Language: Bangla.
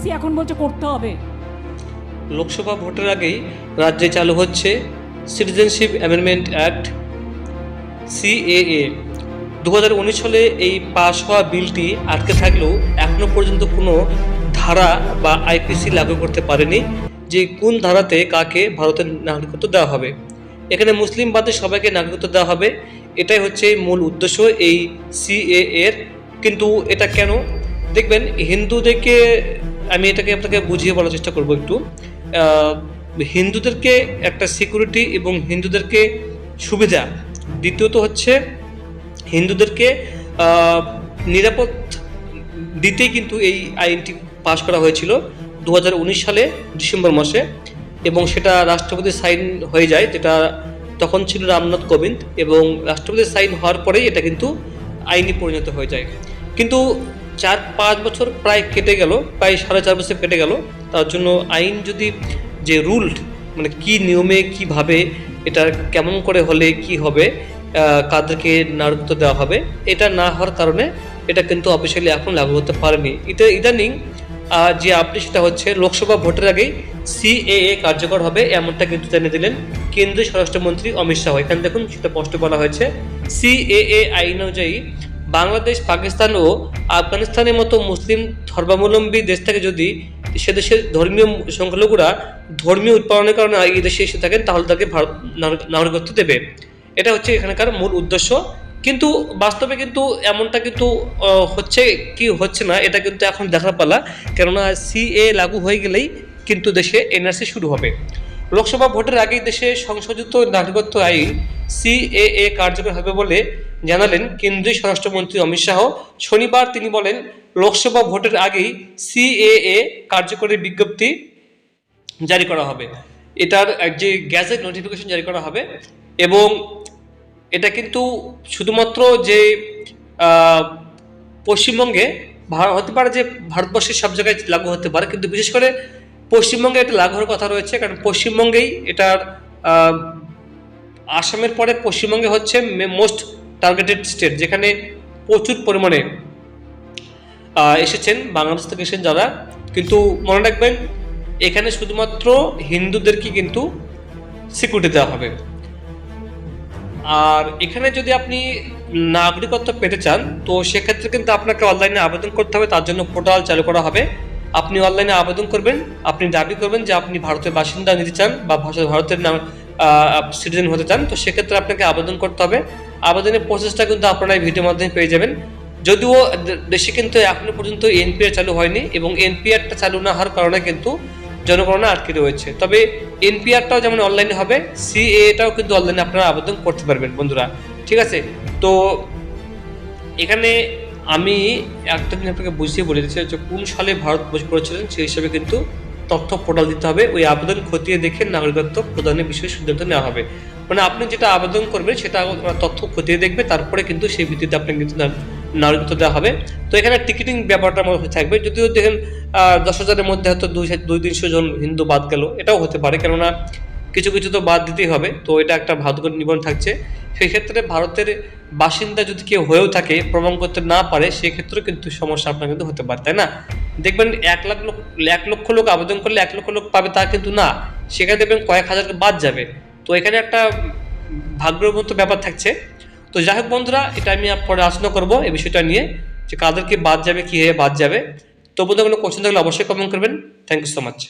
এনআরসি এখন বলছে করতে হবে। লোকসভা ভোটের আগেই রাজ্যে চালু হচ্ছে সিটিজেনশিপ অ্যামেন্ডমেন্ট অ্যাক্ট, সিএএ। দু হাজার উনিশ সালে এই পাশ হওয়া বিলটি আটকে থাকলেও এখনও পর্যন্ত কোনো ধারা বা আইপিসি লাগু করতে পারেনি যে কোন ধারাতে কাকে ভারতের নাগরিকত্ব দেওয়া হবে। এখানে মুসলিম বাদে সবাইকে নাগরিকত্ব দেওয়া হবে, এটাই হচ্ছে মূল উদ্দেশ্য এই সিএ এর কিন্তু এটা কেন? দেখবেন হিন্দুদেরকে আমি এটাকে আপনাকে বুঝিয়ে বলার চেষ্টা করব একটু। হিন্দুদেরকে একটা সিকিউরিটি এবং হিন্দুদেরকে সুবিধা। দ্বিতীয়ত হচ্ছে, হিন্দুদেরকে নিরাপদ দিতেই কিন্তু এই আইনটি পাশ করা হয়েছিল দু হাজার উনিশ সালে, ডিসেম্বর মাসে। এবং সেটা রাষ্ট্রপতি সাইন হয়ে যায়, যেটা তখন ছিল রামনাথ কোবিন্দ। এবং রাষ্ট্রপতি সাইন হওয়ার পরেই এটা কিন্তু আইনি পরিণত হয়ে যায়। কিন্তু চার পাঁচ বছর প্রায় কেটে গেল, প্রায় সাড়ে চার বছর কেটে গেল। তার জন্য আইন যদি যে রুল মানে কি নিয়মে কীভাবে এটা কেমন করে হলে কি হবে কাদেরকে নাগরিকত্ব দেওয়া হবে, এটা না হওয়ার কারণে এটা কিন্তু অফিসিয়ালি এখন লাগু হতে পারেনি। এটা ইদানিং যে আপনি সেটা হচ্ছে লোকসভা ভোটের আগেই সিএএ কার্যকর হবে, এমনটা কিন্তু জানিয়ে দিলেন কেন্দ্রীয় স্বরাষ্ট্রমন্ত্রী অমিত শাহ। এখানে দেখুন, সেটা স্পষ্ট বলা হয়েছে। সিএএ আইন অনুযায়ী বাংলাদেশ, পাকিস্তান ও আফগানিস্তানের মতো মুসলিম ধর্মাবলম্বী দেশ থেকে যদি সে দেশের ধর্মীয় সংখ্যালঘুরা ধর্মীয় উৎপাদনের কারণে এই দেশে এসে থাকেন, তাহলে তাকে ভারত নাগরিকত্ব দেবে। এটা হচ্ছে এখানকার মূল উদ্দেশ্য। কিন্তু বাস্তবে কিন্তু এমনটা কিন্তু হচ্ছে কি হচ্ছে না, এটা কিন্তু এখন দেখার পালা। কেননা সিএ লাগু হয়ে গেলেই কিন্তু দেশে এনআরসি শুরু হবে। লোকসভা ভোটের আগেই দেশে সংশোধিত নাগরিকত্ব আইন সিএএ কার্যকর হবে বলে জানালেন কেন্দ্রীয় স্বরাষ্ট্রমন্ত্রী অমিত শাহ। শনিবার তিনি বলেন, লোকসভা ভোটের আগেই সিএএ কার্যকরের বিজ্ঞপ্তি জারি করা হবে। এটার যে গ্যাজেট নোটিফিকেশন জারি করা হবে এবং এটা কিন্তু শুধুমাত্র যে পশ্চিমবঙ্গে হতে পারে যে ভারতবর্ষের সব জায়গায় লাগু হতে পারে, কিন্তু বিশেষ করে পশ্চিমবঙ্গে এটা হওয়ার কথা রয়েছে, কারণ পশ্চিমবঙ্গেই এটার আসামের পরে পশ্চিমবঙ্গে হচ্ছে মোস্ট টার্গেটেড স্টেট যেখানে প্রচুর পরিমাণে এসেছেন, বাংলাদেশ থেকে এসেছেন যারা। কিন্তু মনে রাখবেন, এখানে শুধুমাত্র হিন্দুদেরকে কিন্তু সিকিউরিটি দেওয়া হবে। আর এখানে যদি আপনি নাগরিকত্ব পেতে চান, তো সেক্ষেত্রে কিন্তু আপনাকে অনলাইনে আবেদন করতে হবে, তার জন্য পোর্টাল চালু করা হবে। আপনি অনলাইনে আবেদন করবেন, আপনি দাবি করবেন যে আপনি ভারতের বাসিন্দা নিতে চান বা ভারতের নাম সিটিজেন হতে চান। তো সেক্ষেত্রে আপনাকে আবেদন করতে হবে। আবেদনের প্রসেসটা কিন্তু আপনারা এই ভিডিওর মাধ্যমে পেয়ে যাবেন। যদিও দেশে কিন্তু এখনও পর্যন্ত এনপিআর চালু হয়নি এবং এনপিআরটা চালু না হওয়ার কারণে কিন্তু জনগণনা আটকে রয়েছে। তবে এনপিআরটাও যেমন অনলাইনে হবে সিএটাও কিন্তু অনলাইনে আপনারা আবেদন করতে পারবেন বন্ধুরা। ঠিক আছে? তো এখানে আমি একটা দিন আপনাকে বুঝিয়ে বলে দিচ্ছি যে কোন সালে ভারত বসে পড়েছিলেন সেই হিসাবে কিন্তু তথ্য পোর্টাল দিতে হবে। ওই আবেদন খতিয়ে দেখে নাগরিকত্ব প্রদানের বিষয়ে সিদ্ধান্ত নেওয়া হবে। মানে আপনি যেটা আবেদন করবেন সেটা তথ্য খতিয়ে দেখবে, তারপরে কিন্তু সেই ভিত্তিতে আপনাকে কিন্তু নাগরিকত্ব দেওয়া হবে। তো এখানে টিকিটিং ব্যাপারটা হয় থাকবে। যদিও দেখেন দশ হাজারের মধ্যে হয়তো দুই দুই তিনশো জন হিন্দু বাদ গেল। এটাও হতে পারে, কেননা কিছু কিছু তো বাদ দিতেই হবে। তো এটা একটা ভাগ্যের নিবন্ধন থাকছে। সেই ক্ষেত্রে ভারতের বাসিন্দা যদি কেউ হয়েও থাকে, প্রমাণ করতে না পারে, সেক্ষেত্রেও কিন্তু সমস্যা আপনার কিন্তু হতে পারে, তাই না? দেখবেন এক লাখ লোক, এক লক্ষ লোক আবেদন করলে এক লক্ষ লোক পাবে তা কিন্তু না। সেখানে দেখবেন কয়েক হাজার বাদ যাবে। তো এখানে একটা ভাগ্যের মতো ব্যাপার থাকছে। তো যাই হোক বন্ধুরা, এটা আমি পরে আলোচনা করব এই বিষয়টা নিয়ে, যে কাদেরকে বাদ যাবে, কী হয়ে বাদ যাবে। তো বন্ধু কোনো কোশ্চেন থাকলে অবশ্যই কমেন্ট করবেন। Thank you so much